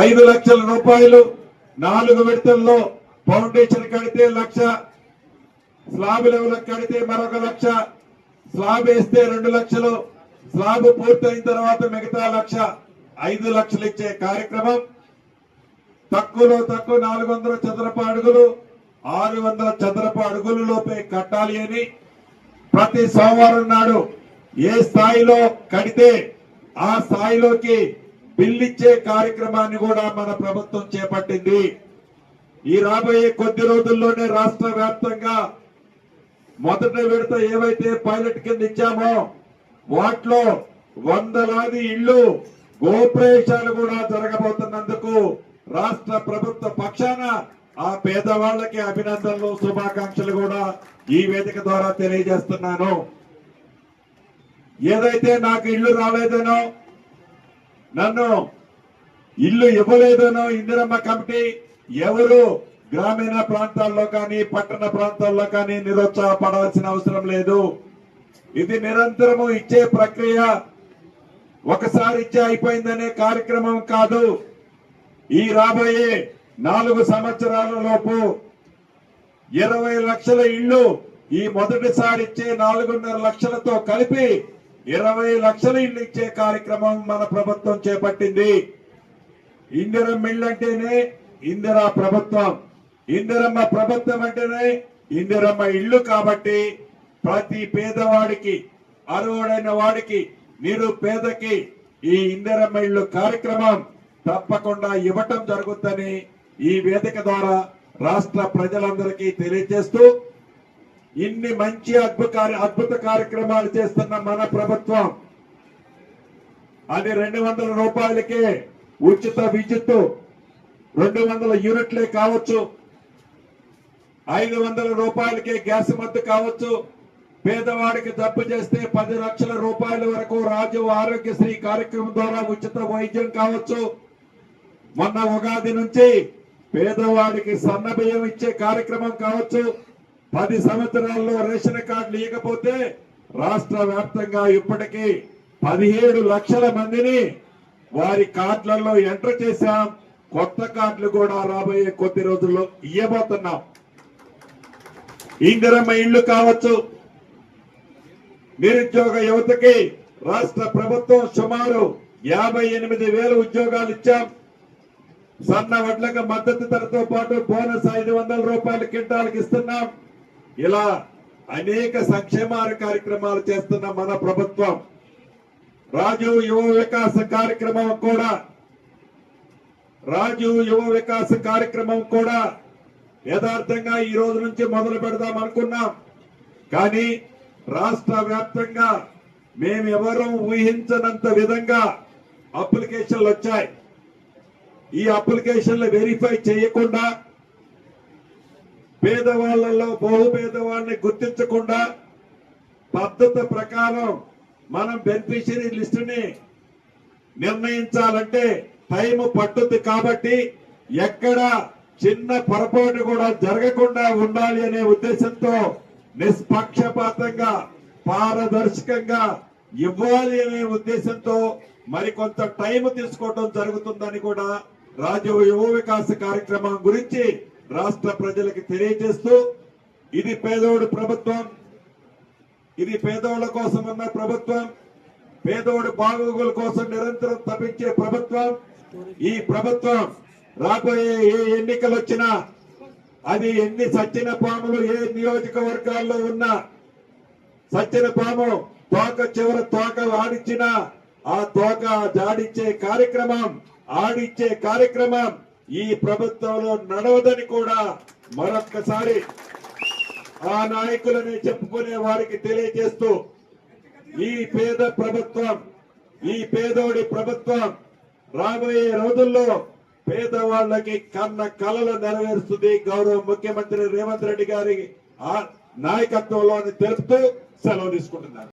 ఐదు లక్షల రూపాయలు నాలుగు విడతల్లో ఫౌండేషన్ కడితే లక్ష స్లాబ్ లెవెల్ కడితే మరొక లక్ష స్లాబ్ వేస్తే రెండు లక్షలు స్లాబ్ పూర్తయిన తర్వాత మిగతా లక్ష ఐదు లక్షలు ఇచ్చే కార్యక్రమం. తక్కువలో తక్కువ నాలుగు వందల చదరపు అడుగులు ఆరు వందల చదరపు అడుగుల లోపే కట్టాలి అని ప్రతి సోమవారం నాడు ఏ స్థాయిలో కడితే ఆ స్థాయిలోకి బిల్లిచ్చే కార్యక్రమాన్ని కూడా మన ప్రభుత్వం చేపట్టింది. ఈ రాబోయే కొద్ది రోజుల్లోనే రాష్ట్ర వ్యాప్తంగా మొదటి విడత ఏవైతే పైలట్ కింద ఇచ్చామో వాటిలో వందలాది ఇళ్ళు గోప్రవేశాలు కూడా జరగబోతున్నందుకు రాష్ట్ర ప్రభుత్వ పక్షాన ఆ పేదవాళ్ళకి అభినందనలు శుభాకాంక్షలు కూడా ఈ వేదిక ద్వారా తెలియజేస్తున్నాను. ఏదైతే నాకు ఇల్లు రాలేదనో నన్ను ఇల్లు ఇవ్వలేదనో ఇందిరమ్మ కమిటీ ఎవరు గ్రామీణ ప్రాంతాల్లో కానీ పట్టణ ప్రాంతాల్లో కానీ నిరుత్సాహపడాల్సిన అవసరం లేదు. ఇది నిరంతరము ఇచ్చే ప్రక్రియ. ఒకసారి ఇచ్చే అయిపోయిందనే కార్యక్రమం కాదు. ఈ రాబోయే నాలుగు సంవత్సరాల లోపు ఇరవై లక్షల ఇళ్ళు ఈ మొదటిసారి ఇచ్చే నాలుగున్నర లక్షలతో కలిపి ఇరవై లక్షల ఇల్లు ఇచ్చే కార్యక్రమం మన ప్రభుత్వం చేపట్టింది. ఇందిరమ్మ ఇల్లు అంటేనే ఇందిరా ప్రభుత్వం. ఇందిరమ్మ ప్రభుత్వం అంటేనే ఇందిరమ్మ ఇల్లు కాబట్టి ప్రతి పేదవాడికి అర్హుడైన వాడికి నిరుపేదకి ఈ ఇందిరమ్మ ఇల్లు కార్యక్రమం తప్పకుండా ఇవ్వటం జరుగుతుందని ఈ వేదిక ద్వారా రాష్ట్ర ప్రజలందరికీ తెలియజేస్తూ ఇన్ని మంచి అద్భుత అద్భుత కార్యక్రమాలు చేస్తున్న మన ప్రభుత్వం. అది రెండు వందల రూపాయలకే ఉచిత విద్యుత్ రెండు వందల యూనిట్లే కావచ్చు. ఐదు వందల రూపాయలకే గ్యాస్ మద్దు కావచ్చు. పేదవాడికి జబ్బు చేస్తే పది లక్షల రూపాయల వరకు రాజు ఆరోగ్యశ్రీ కార్యక్రమం ద్వారా ఉచిత వైద్యం కావచ్చు. మొన్న ఉగాది నుంచి పేదవాడికి సన్నబియ్యం ఇచ్చే కార్యక్రమం కావచ్చు. పది సంవత్సరాల్లో రేషన్ కార్డులు ఇవ్వకపోతే రాష్ట్ర వ్యాప్తంగా ఇప్పటికీ పదిహేడు లక్షల మందిని వారి కార్డులలో ఎంటర్ చేశాం. కొత్త కార్డులు కూడా రాబోయే కొద్ది రోజుల్లో ఇవ్వబోతున్నాం ఇందిరమ్మ ఇళ్ళు కావచ్చు. నిరుద్యోగ యువతకి రాష్ట్ర ప్రభుత్వం సుమారు యాభై ఎనిమిది వేల ఉద్యోగాలు ఇచ్చాం. సన్న వడ్లకు మద్దతు ధరతో పాటు బోనస్ ఐదు వందల రూపాయలు కింటాలకు ఇస్తున్నాం. ఇలా అనేక సంక్షేమ కార్యక్రమాలు చేస్తున్న మన ప్రభుత్వం రాజు యువ వికాస కార్యక్రమం కూడా రాజు యువ వికాస కార్యక్రమం కూడా యథార్థంగా ఈ రోజు నుంచి మొదలు పెడదాం అనుకున్నాం. కానీ రాష్ట్ర వ్యాప్తంగా మేమెవరూ ఊహించనంత విధంగా అప్లికేషన్లు వచ్చాయి ఈ అప్లికేషన్లు వెరిఫై చేయకుండా పేదవాళ్ళలో బహు పేదవాళ్ళని గుర్తించకుండా పద్ధతి ప్రకారం మనం బెనిఫిషరీ లిస్టుని నిర్ణయించాలంటే టైం పట్టుద్ది కాబట్టి ఎక్కడ చిన్న పొరపాటు కూడా జరగకుండా ఉండాలి అనే ఉద్దేశంతో నిష్పక్షపాతంగా పారదర్శకంగా ఇవ్వాలి అనే ఉద్దేశంతో మరికొంత టైం తీసుకోవడం జరుగుతుందని కూడా రాజు యువ వికాస కార్యక్రమం గురించి రాష్ట్ర ప్రజలకు తెలియజేస్తూ ఇది పేదోడు ప్రభుత్వం ఇది పేదోళ్ళ కోసం ఉన్న ప్రభుత్వం పేదోడు బాగోగుల కోసం నిరంతరం తప్పించే ప్రభుత్వం. ఈ ప్రభుత్వం రాబోయే ఏ ఎన్నికలు వచ్చినా అది ఎన్ని సచ్చిన పాములు ఏ నియోజకవర్గాల్లో ఉన్నా సచ్చిన పాము తోక చివర తోక ఆడించిన ఆ తోక జాడించే కార్యక్రమం ఆడిచ్చే కార్యక్రమం ఈ ప్రభుత్వంలో నడవదని కూడా మరొక్కసారి ఆ నాయకులని చెప్పుకునే వారికి తెలియజేస్తూ ఈ పేద ప్రభుత్వం ఈ పేదోడి ప్రభుత్వం రాబోయే రోజుల్లో పేదవాళ్ళకి కన్న కలలు నెరవేరుస్తుంది. గౌరవ ముఖ్యమంత్రి రేవంత్ రెడ్డి గారి ఆ నాయకత్వంలో అని తెలుపుతూ సెలవు తీసుకుంటున్నారు